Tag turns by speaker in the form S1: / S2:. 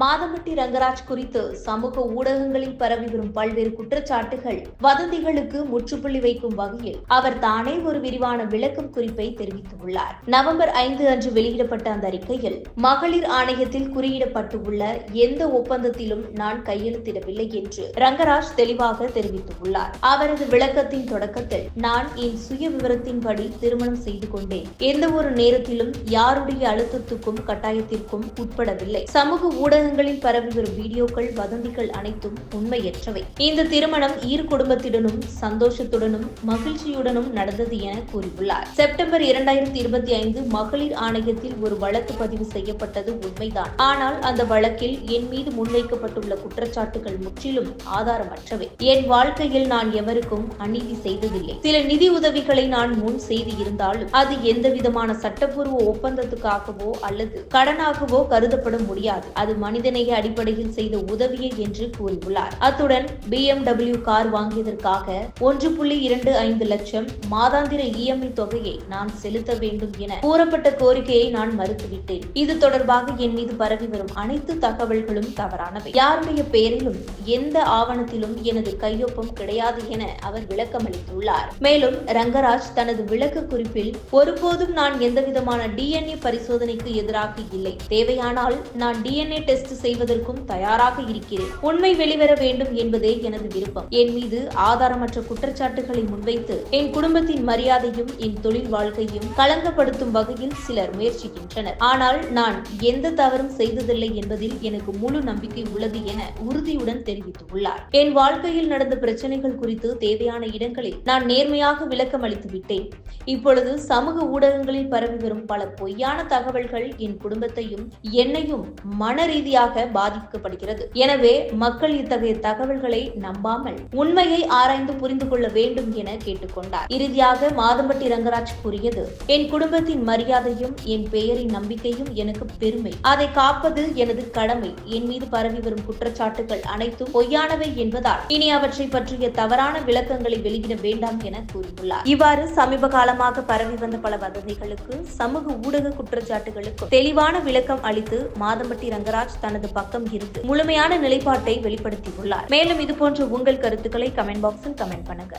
S1: மாதம்பட்டி ரங்கராஜ் குறித்து சமூக ஊடகங்களில் பரவி வரும் பல்வேறு குற்றச்சாட்டுகள் வதந்திகளுக்கு முற்றுப்புள்ளி வைக்கும் வகையில் அவர் தானே ஒரு விரிவான விளக்கம் குறிப்பை தெரிவித்துள்ளார். நவம்பர் ஐந்து அன்று வெளியிடப்பட்ட அந்த அறிக்கையில் மகளிர் ஆணையத்தில் குறியிடப்பட்டுள்ள எந்த ஒப்பந்தத்திலும் நான் கையெழுத்திடவில்லை என்று ரங்கராஜ் தெளிவாக தெரிவித்துள்ளார். அவரது விளக்கத்தின் தொடக்கத்தில் நான் என் சுய விவரத்தின்படி திருமணம் செய்து கொண்டேன். எந்த ஒரு நேரத்திலும் யாருடைய அழுத்தத்துக்கும் கட்டாயத்திற்கும் உட்படவில்லை. சமூக ஊடக ஊடகங்களில் பரவி வரும் வீடியோக்கள் வதந்திகள் அனைத்தும் உண்மையற்றவை. இந்த திருமணம் இரு குடும்பத்துடனும் சந்தோஷத்துடனும் மகிழ்ச்சியுடனும் நடந்தது என கூறியுள்ளார். செப்டம்பர் இரண்டாயிரத்தி இருபத்தி ஐந்து மகளிர் ஆணையத்தில் ஒரு வழக்கு பதிவு செய்யப்பட்டது உண்மைதான். ஆனால் அந்த வழக்கில் என் மீது முன்வைக்கப்பட்டுள்ள குற்றச்சாட்டுகள் முற்றிலும் ஆதாரமற்றவை. என் வாழ்க்கையில் நான் எவருக்கும் அநீதி செய்ததில்லை. சில நிதி உதவிகளை நான் முன் செய்து இருந்தாலும் அது எந்த விதமான சட்டப்பூர்வ ஒப்பந்தத்துக்காகவோ அல்லது கடனாகவோ கருதப்பட முடியாது. அது மனித மனிதநேய அடிப்படையில் செய்த உதவியே என்று கூறியுள்ளார். அத்துடன் BMW கார் வாங்கியதற்காக ஒன்று புள்ளி இரண்டு ஐந்து லட்சம் மாதாந்திர இஎம்ஐ தொகையை நான் செலுத்த வேண்டும் என கூறப்பட்ட கோரிக்கையை நான் மறுத்துவிட்டேன். இது தொடர்பாக என் மீது பரவி வரும் அனைத்து தகவல்களும் தவறானவை. யாருடைய பெயரிலும் எந்த ஆவணத்திலும் எனது கையொப்பம் கிடையாது என அவர் விளக்கமளித்துள்ளார். மேலும் ரங்கராஜ் தனது விளக்க குறிப்பில் ஒருபோதும் நான் எந்தவிதமான டிஎன்ஏ பரிசோதனைக்கு எதிராக இல்லை. தேவையானால் நான் டிஎன்ஏ டெஸ்ட் செய்வதற்கும் தயாராக இருக்கிறேன். உண்மை வெளிவர வேண்டும் என்பதே எனது விருப்பம். என் மீது ஆதாரமற்ற குற்றச்சாட்டுகளை முன்வைத்து என் குடும்பத்தின் மரியாதையும் என் தொழில் வாழ்க்கையும் களங்கப்படுத்தும் வகையில் சிலர் முயற்சிக்கின்றனர். ஆனால் நான் எந்த தவறும் செய்ததில்லை என்பதில் எனக்கு முழு நம்பிக்கை உள்ளது என உறுதியுடன் தெரிவித்துள்ளார். என் வாழ்க்கையில் நடந்த பிரச்சனைகள் குறித்து தேவையான இடங்களில் நான் நேர்மையாக விளக்கம் அளித்து விட்டேன். இப்பொழுது சமூக ஊடகங்களில் பரவி வரும் பல பொய்யான தகவல்கள் என் குடும்பத்தையும் என்னையும் மன ரீதியாக பாதிக்கப்படுகிறது. எனவே மக்கள் இத்தகைய தகவல்களை நம்பாமல் உண்மையை ஆராய்ந்து புரிந்து கொள்ள வேண்டும் என கேட்டுக்கொண்டார். இறுதியாக மாதம்பட்டி ரங்கராஜ் கூறியது என் குடும்பத்தின் மரியாதையும் என் பெயரின் நம்பிக்கையும் எனக்கு பெருமை. அதை காப்பது எனது கடமை. என் மீது பரவி வரும் குற்றச்சாட்டுகள் அனைத்தும் பொய்யானவை என்பதால் இனி அவற்றை பற்றிய தவறான விளக்கங்களை வெளியிட வேண்டாம் என கூறியுள்ளார். இவ்வாறு சமீப காலமாக பரவி வந்த பல வதந்திகளுக்கு சமூக ஊடக குற்றச்சாட்டுகளுக்கும் தெளிவான விளக்கம் அளித்து மாதம்பட்டி ரங்கராஜ் தன் தனது பக்கம் இருந்து முழுமையான நிலைப்பாட்டை வெளிப்படுத்தியுள்ளார். மேலும் இதுபோன்ற உங்கள் கருத்துக்களை கமெண்ட் பாக்ஸில் கமெண்ட் பண்ணுங்க.